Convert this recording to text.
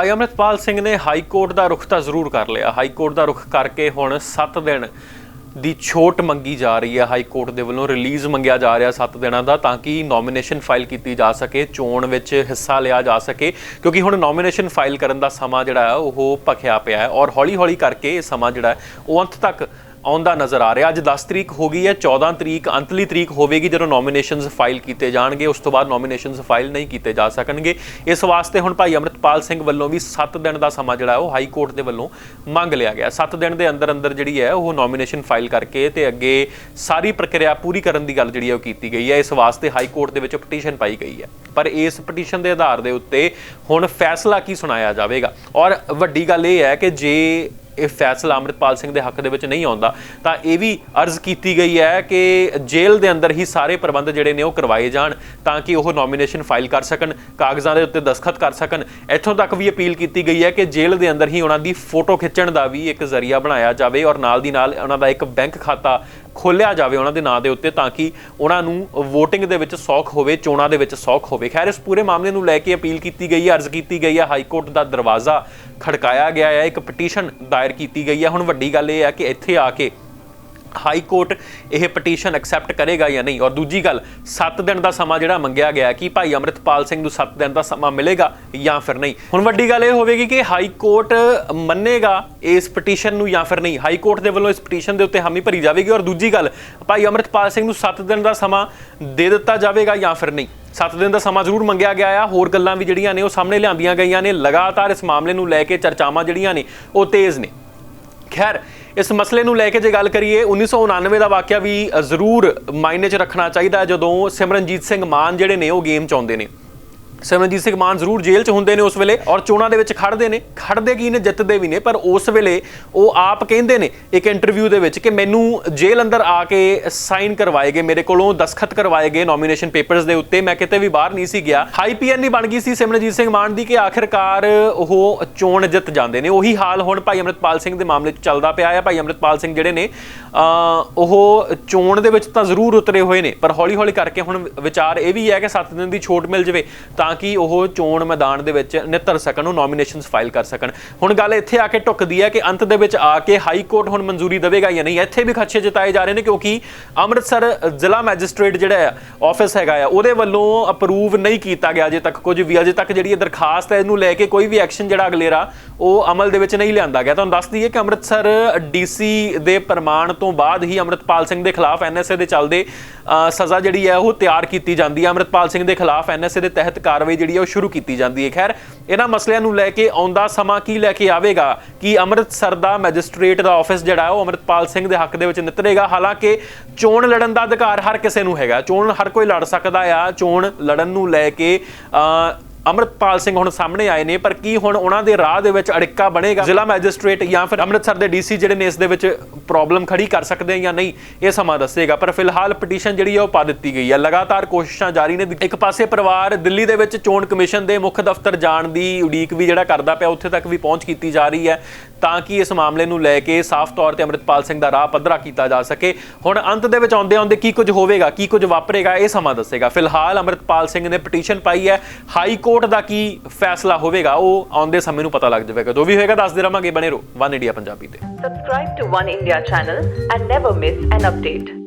ਭਾਈ ਅਮਰਿਤਪਾਲ ਸਿੰਘ ਨੇ high court ਦਾ ਰੁਖ ਤਾਂ ਜ਼ਰੂਰ ਕਰ ਲਿਆ। ਹਾਈ ਕੋਰਟ ਦਾ ਰੁਖ ਕਰਕੇ ਹੁਣ 7 ਦਿਨ ਦੀ ਛੋਟ ਮੰਗੀ ਜਾ ਰਹੀ ਹੈ। ਹਾਈ ਕੋਰਟ ਦੇ ਵੱਲੋਂ ਰਿਲੀਜ਼ ਮੰਗਿਆ ਜਾ ਰਿਹਾ 7 ਦਿਨਾਂ ਦਾ ਤਾਂ ਕਿ ਨੋਮੀਨੇਸ਼ਨ ਫਾਈਲ ਕੀਤੀ ਜਾ ਸਕੇ, ਚੋਣ ਵਿੱਚ ਹਿੱਸਾ ਲਿਆ ਜਾ ਸਕੇ, ਕਿਉਂਕਿ ਹੁਣ ਨੋਮੀਨੇਸ਼ਨ ਫਾਈਲ ਕਰਨ ਦਾ ਸਮਾਂ ਜਿਹੜਾ ਹੈ ਉਹ ਭਖਿਆ ਪਿਆ ਹੈ ਔਰ ਹੌਲੀ-ਹੌਲੀ ਕਰਕੇ ਇਹ ਸਮਾਂ ਜਿਹੜਾ ਹੈ ਉਹ ਅੰਤ ਤੱਕ ਆਉਂਦਾ ਨਜ਼ਰ ਆ ਰਿਹਾ। ਅੱਜ 10 ਤਰੀਕ ਹੋ ਗਈ ਹੈ 14 ਤਰੀਕ, ਅੰਤਲੀ ਤਰੀਕ ਹੋਵੇਗੀ ਜਦੋਂ ਨੋਮੀਨੇਸ਼ਨਸ ਫਾਈਲ ਕੀਤੇ ਜਾਣਗੇ। ਉਸ ਤੋਂ ਬਾਅਦ ਨੋਮੀਨੇਸ਼ਨਸ ਫਾਈਲ ਨਹੀਂ ਕੀਤੇ ਜਾ ਸਕਣਗੇ। ਇਸ ਵਾਸਤੇ ਹੁਣ ਭਾਈ ਅਮਰਿਤਪਾਲ ਸਿੰਘ ਵੱਲੋਂ ਵੀ 7 ਦਿਨ ਦਾ ਸਮਾਂ ਜਿਹੜਾ ਉਹ ਹਾਈ ਕੋਰਟ ਦੇ ਵੱਲੋਂ ਮੰਗ ਲਿਆ ਗਿਆ। 7 ਦਿਨ ਦੇ ਅੰਦਰ ਅੰਦਰ ਜਿਹੜੀ ਹੈ, ਉਹ ਨੋਮੀਨੇਸ਼ਨ ਫਾਈਲ ਕਰਕੇ ਤੇ ਅੱਗੇ ਸਾਰੀ ਪ੍ਰਕਿਰਿਆ ਪੂਰੀ ਕਰਨ ਦੀ ਗੱਲ ਜਿਹੜੀ ਹੈ, ਉਹ ਕੀਤੀ ਗਈ ਹੈ। ਇਸ ਵਾਸਤੇ ਹਾਈ ਕੋਰਟ ਦੇ ਵਿੱਚ ਪਟੀਸ਼ਨ ਪਾਈ ਗਈ ਹੈ। ਪਰ ਇਸ ਪਟੀਸ਼ਨ ਦੇ ਆਧਾਰ ਦੇ ਉੱਤੇ ਹੁਣ ਫੈਸਲਾ ਕੀ ਸੁਣਾਇਆ ਜਾਵੇਗਾ? ਔਰ ਵੱਡੀ ਗੱਲ ਇਹ ਹੈ ਕਿ ਜੇ ਇਹ ਫੈਸਲਾ ਅੰਮ੍ਰਿਤਪਾਲ ਸਿੰਘ ਦੇ ਹੱਕ ਦੇ ਵਿੱਚ ਨਹੀਂ ਆਉਂਦਾ, ਤਾਂ ਇਹ ਵੀ ਅਰਜ਼ ਕੀਤੀ ਗਈ ਹੈ ਕਿ ਜੇਲ੍ਹ ਦੇ ਅੰਦਰ ਹੀ ਸਾਰੇ ਪ੍ਰਬੰਧ ਜਿਹੜੇ ਨੇ ਉਹ ਕਰਵਾਏ ਜਾਣ ਤਾਂ ਕਿ ਉਹ ਨੋਮੀਨੇਸ਼ਨ ਫਾਈਲ ਕਰ ਸਕਣ, ਕਾਗਜ਼ਾਂ ਦੇ ਉੱਤੇ ਦਸਖਤ ਕਰ ਸਕਣ। ਇੱਥੋਂ ਤੱਕ ਵੀ ਅਪੀਲ ਕੀਤੀ ਗਈ ਹੈ ਕਿ ਜੇਲ੍ਹ ਦੇ ਅੰਦਰ ਹੀ ਉਹਨਾਂ ਦੀ ਫੋਟੋ ਖਿੱਚਣ ਦਾ ਵੀ ਇੱਕ ਜ਼ਰੀਆ ਬਣਾਇਆ ਜਾਵੇ ਔਰ ਨਾਲ ਦੀ ਨਾਲ ਉਹਨਾਂ ਦਾ ਇੱਕ ਬੈਂਕ ਖਾਤਾ ਖੋਲਿਆ ਜਾਵੇ ਉਹਨਾਂ ਦੇ ਨਾਂ ਦੇ ਉੱਤੇ ਤਾਂ ਕਿ ਉਹਨਾਂ ਨੂੰ VOTING ਦੇ ਵਿੱਚ ਸੌਖ ਹੋਵੇ, ਚੋਣਾਂ ਦੇ ਵਿੱਚ ਸੌਖ ਹੋਵੇ। ਖੈਰ, ਇਸ ਪੂਰੇ ਮਾਮਲੇ ਨੂੰ ਲੈ ਕੇ ਅਪੀਲ ਕੀਤੀ ਗਈ ਹੈ, ਅਰਜ਼ ਕੀਤੀ ਗਈ ਹੈ, ਹਾਈ ਕੋਰਟ ਦਾ ਦਰਵਾਜ਼ਾ ਖੜਕਾਇਆ ਗਿਆ ਹੈ, ਇੱਕ ਪਟੀਸ਼ਨ ਦਾਇਰ ਕੀਤੀ ਗਈ ਹੈ। ਹੁਣ ਵੱਡੀ ਗੱਲ ਇਹ ਹੈ ਕਿ ਇੱਥੇ ਆ ਕੇ ਹਾਈ ਕੋਰਟ ਇਹ ਪਟੀਸ਼ਨ ਐਕਸੈਪਟ ਕਰੇਗਾ ਜਾਂ ਨਹੀਂ? ਔਰ ਦੂਜੀ ਗੱਲ 7 ਦਿਨ ਦਾ ਸਮਾਂ ਜਿਹੜਾ ਮੰਗਿਆ ਗਿਆ ਕਿ ਭਾਈ ਅਮਰਿਤਪਾਲ ਸਿੰਘ ਨੂੰ 7 ਦਿਨ ਦਾ ਸਮਾਂ ਮਿਲੇਗਾ ਜਾਂ ਫਿਰ ਨਹੀਂ? ਹੁਣ ਵੱਡੀ ਗੱਲ ਇਹ ਹੋਵੇਗੀ ਕਿ ਹਾਈ ਕੋਰਟ ਮੰਨੇਗਾ ਇਸ ਪਟੀਸ਼ਨ ਨੂੰ ਜਾਂ ਫਿਰ ਨਹੀਂ? ਹਾਈ ਕੋਰਟ ਦੇ ਵੱਲੋਂ ਇਸ ਪਟੀਸ਼ਨ ਦੇ ਉੱਤੇ ਹਾਮੀ ਭਰੀ ਜਾਵੇਗੀ। ਔਰ ਦੂਜੀ ਗੱਲ, ਭਾਈ ਅਮਰਿਤਪਾਲ ਸਿੰਘ ਨੂੰ 7 ਦਿਨ ਦਾ ਸਮਾਂ ਦੇ ਦਿੱਤਾ ਜਾਵੇਗਾ ਜਾਂ ਫਿਰ ਨਹੀਂ? 7 ਦਿਨ ਦਾ ਸਮਾਂ ਜ਼ਰੂਰ ਮੰਗਿਆ ਗਿਆ ਆ। ਹੋਰ ਗੱਲਾਂ ਵੀ ਜਿਹੜੀਆਂ ਨੇ ਉਹ ਸਾਹਮਣੇ ਲਿਆਂਦੀਆਂ ਗਈਆਂ ਨੇ। ਲਗਾਤਾਰ ਇਸ ਮਾਮਲੇ ਨੂੰ ਲੈ ਕੇ ਚਰਚਾਵਾਂ ਜਿਹੜੀਆਂ ਨੇ, ਉਹ ਤੇਜ਼ ਨੇ। ਖੈਰ, ਇਸ ਮਸਲੇ ਨੂੰ ਲੈ ਕੇ ਜੇ ਗੱਲ ਕਰੀਏ 1999 ਦਾ ਵਾਕਿਆ ਵੀ ਜ਼ਰੂਰ ਮਾਇਨੇ 'ਚ ਰੱਖਣਾ ਚਾਹੀਦਾ ਜਦੋਂ ਸਿਮਰਨਜੀਤ ਸਿੰਘ ਮਾਨ ਜਿਹੜੇ ਨੇ ਉਹ ਗੇਮ 'ਚ ਆਉਂਦੇ ਨੇ। ਸਿਮਰਨਜੀਤ ਸਿੰਘ ਮਾਨ ਜ਼ਰੂਰ ਜੇਲ੍ਹ 'ਚ ਹੁੰਦੇ ਨੇ ਉਸ ਵੇਲੇ ਔਰ ਚੋਣਾਂ ਦੇ ਵਿੱਚ ਖੜਦੇ ਨੇ ਖੜਦੇ ਕੀ ਨੇ, ਜਿੱਤਦੇ ਵੀ ਨੇ, ਪਰ ਉਸ ਵੇਲੇ ਉਹ ਆਪ ਕਹਿੰਦੇ ਨੇ ਇੱਕ ਇੰਟਰਵਿਊ ਦੇ ਵਿੱਚ ਕਿ ਮੈਨੂੰ ਜੇਲ੍ਹ ਅੰਦਰ ਆ ਕੇ ਸਾਈਨ ਕਰਵਾਏ ਗਏ ਮੇਰੇ ਕੋਲੋਂ ਦਸਖਤ ਕਰਵਾਏ ਗਏ ਨੋਮੀਨੇਸ਼ਨ ਪੇਪਰਸ ਦੇ ਉੱਤੇ, ਮੈਂ ਕਿਤੇ ਵੀ ਬਾਹਰ ਨਹੀਂ ਸੀ ਗਿਆ। ਹਾਈ ਪੀਐਨ ਨਹੀਂ ਬਣ ਗਈ ਸੀ ਸਿਮਰਨਜੀਤ ਸਿੰਘ ਮਾਨ ਦੀ ਕਿ ਆਖਿਰਕਾਰ ਉਹ ਚੋਣ ਜਿੱਤ ਜਾਂਦੇ ਨੇ। ਉਹੀ ਹਾਲ ਹੁਣ ਭਾਈ ਅਮਰਿਤਪਾਲ ਸਿੰਘ ਦੇ ਮਾਮਲੇ 'ਚ ਚੱਲਦਾ ਪਿਆ ਹੈ ਭਾਈ ਅਮਰਿਤਪਾਲ ਸਿੰਘ ਜਿਹੜੇ ਨੇ ਉਹ ਚੋਣ ਦੇ ਵਿੱਚ ਤਾਂ ਜ਼ਰੂਰ ਉਤਰੇ ਹੋਏ ਨੇ, ਪਰ ਹੌਲੀ ਹੌਲੀ ਕਰਕੇ ਹੁਣ ਵਿਚਾਰ ਇਹ ਵੀ ਹੈ ਕਿ 7 ਦਿਨ ਦੀ ਛੋਟ ਮਿਲ ਜਵੇ, ਤਾਂ ਕਿ ਉਹ ਚੋਣ ਮੈਦਾਨ ਦੇ ਵਿੱਚ ਨਿੱਤਰ ਸਕਣ, ਉਹ ਨੋਮੀਨੇਸ਼ਨਸ ਫਾਈਲ ਕਰ ਸਕਣ। ਹੁਣ ਗੱਲ ਇੱਥੇ ਆ ਕੇ ਟੁੱਕਦੀ ਹੈ ਕਿ ਅੰਤ ਦੇ ਵਿੱਚ ਆ ਕੇ ਹਾਈ ਕੋਰਟ ਹੁਣ ਮਨਜ਼ੂਰੀ ਦੇਵੇਗਾ ਜਾਂ ਨਹੀਂ। ਇੱਥੇ ਵੀ ਖਦਸ਼ੇ ਜਤਾਏ ਜਾ ਰਹੇ ਨੇ ਕਿਉਂਕਿ ਅੰਮ੍ਰਿਤਸਰ ਜ਼ਿਲ੍ਹਾ ਮੈਜਿਸਟ੍ਰੇਟ ਜਿਹੜਾ ਆ ਆਫਿਸ ਹੈਗਾ ਆ, ਉਹਦੇ ਵੱਲੋਂ ਅਪਰੂਵ ਨਹੀਂ ਕੀਤਾ ਗਿਆ ਅਜੇ ਤੱਕ ਕੁਝ ਵੀ। ਅਜੇ ਤੱਕ ਜਿਹੜੀ ਇਹ ਦਰਖਾਸਤ ਹੈ, ਇਹਨੂੰ ਲੈ ਕੇ ਕੋਈ ਵੀ ਐਕਸ਼ਨ ਜਿਹੜਾ ਅਗਲੇਰਾ, ਉਹ ਅਮਲ ਦੇ ਵਿੱਚ ਨਹੀਂ ਲਿਆਂਦਾ ਗਿਆ। ਤੁਹਾਨੂੰ ਦੱਸ ਦਈਏ ਕਿ ਅੰਮ੍ਰਿਤਸਰ ਡੀਸੀ ਦੇ ਪ੍ਰਮਾਣ ਤੋਂ ਬਾਅਦ ਹੀ ਅੰਮ੍ਰਿਤਪਾਲ ਸਿੰਘ ਦੇ ਖਿਲਾਫ ਐਨਐਸਏ ਦੇ ਚੱਲਦੇ ਸਜ਼ਾ ਜਿਹੜੀ ਹੈ, ਉਹ ਤਿਆਰ ਕੀਤੀ ਜਾਂਦੀ ਹੈ। ਅੰਮ੍ਰਿਤਪਾਲ ਸਿੰਘ ਦੇ ਖਿਲਾਫ ਐਨਐਸਏ ਦੇ ਤਹਿਤ ਕਾਰਵਾਈ ਜਿਹੜੀ ਹੈ ਉਹ ਸ਼ੁਰੂ ਕੀਤੀ ਜਾਂਦੀ ਹੈ। ਖੈਰ ਇਹਨਾਂ ਮਸਲਿਆਂ ਨੂੰ ਲੈ ਕੇ ਆਉਂਦਾ ਸਮਾਂ ਕੀ ਲੈ ਕੇ ਆਵੇਗਾ? ਕਿ ਅੰਮ੍ਰਿਤਸਰ ਦਾ ਮੈਜਿਸਟ੍ਰੇਟ ਦਾ ਆਫਿਸ ਜਿਹੜਾ ਹੈ ਉਹ ਅੰਮ੍ਰਿਤਪਾਲ ਸਿੰਘ ਦੇ ਹੱਕ ਦੇ ਵਿੱਚ ਨਿਤਰੇਗਾ? ਹਾਲਾਂਕਿ ਚੋਣ ਲੜਨ ਦਾ ਅਧਿਕਾਰ ਹਰ ਕਿਸੇ ਨੂੰ ਹੈਗਾ। ਚੋਣ ਹਰ ਕੋਈ ਲੜ ਸਕਦਾ ਆ। ਚੋਣ ਲੜਨ ਨੂੰ ਲੈ ਕੇ ਅ, ਅਮਰਤਪਾਲ ਸਿੰਘ ਹੁਣ ਸਾਹਮਣੇ ਆਏ ਨੇ, ਪਰ ਕੀ ਹੁਣ ਉਹਨਾਂ ਦੇ ਰਾਹ ਦੇ ਵਿੱਚ ਅੜਿੱਕਾ ਬਣੇਗਾ? ਜ਼ਿਲ੍ਹਾ ਮੈਜਿਸਟ੍ਰੇਟ ਜਾਂ ਫਿਰ ਅੰਮ੍ਰਿਤਸਰ ਦੇ ਡੀਸੀ ਜਿਹੜੇ ਨੇ ਇਸ ਦੇ ਵਿੱਚ ਪ੍ਰੋਬਲਮ ਖੜੀ ਕਰ ਸਕਦੇ ਆ ਜਾਂ ਨਹੀਂ, ਇਹ ਸਮਾਂ ਦੱਸੇਗਾ। ਪਰ ਫਿਲਹਾਲ ਪਟੀਸ਼ਨ ਜਿਹੜੀ ਹੈ ਉਹ ਪਾ ਦਿੱਤੀ ਗਈ ਹੈ ਲਗਾਤਾਰ ਕੋਸ਼ਿਸ਼ਾਂ ਜਾਰੀ ਨੇ। ਇੱਕ ਪਾਸੇ ਪਰਿਵਾਰ ਦਿੱਲੀ ਦੇ ਵਿੱਚ ਚੋਣ ਕਮਿਸ਼ਨ ਦੇ ਮੁੱਖ ਦਫ਼ਤਰ ਜਾਣ ਦੀ ਉਡੀਕ ਵੀ ਜਿਹੜਾ ਕਰਦਾ ਪਿਆ, ਉੱਥੇ ਤੱਕ ਵੀ ਪਹੁੰਚ ਕੀਤੀ ਜਾ ਰਹੀ ਹੈ। ਤਾਂ ਕਿ ਇਸ ਮਾਮਲੇ ਨੂੰ ਲੈ ਕੇ ਸਾਫ਼ ਤੌਰ ਤੇ ਅੰਮ੍ਰਿਤਪਾਲ ਸਿੰਘ ਦਾ ਰਾਹ ਪੱਧਰਾ ਕੀਤਾ ਜਾ ਸਕੇ। ਹੁਣ ਅੰਤ ਦੇ ਵਿੱਚ ਆਉਂਦੇ ਆਉਂਦੇ ਕੀ ਕੁਝ ਹੋਵੇਗਾ, ਕੀ ਕੁਝ ਵਾਪਰੇਗਾ, ਇਹ ਸਮਾਂ ਦੱਸੇਗਾ। ਫਿਲਹਾਲ ਅੰਮ੍ਰਿਤਪਾਲ ਸਿੰਘ ਨੇ ਪਟੀਸ਼ਨ ਪਾਈ ਹੈ, ਹਾਈ ਕੋਰਟ ਦਾ ਕੀ ਫੈਸਲਾ ਹੋਵੇਗਾ, ਉਹ ਆਉਂਦੇ ਸਮੇਂ ਨੂੰ ਪਤਾ ਲੱਗ ਜਾਵੇਗਾ। ਜੋ ਵੀ ਹੋਏਗਾ, ਦੱਸਦੇ ਰਵਾਂਗੇ। ਬਣੇ ਰਹੋ, ਵਨ ਇੰਡੀਆ ਪੰਜਾਬੀ ਤੇ। Subscribe to One India channel and never miss an update.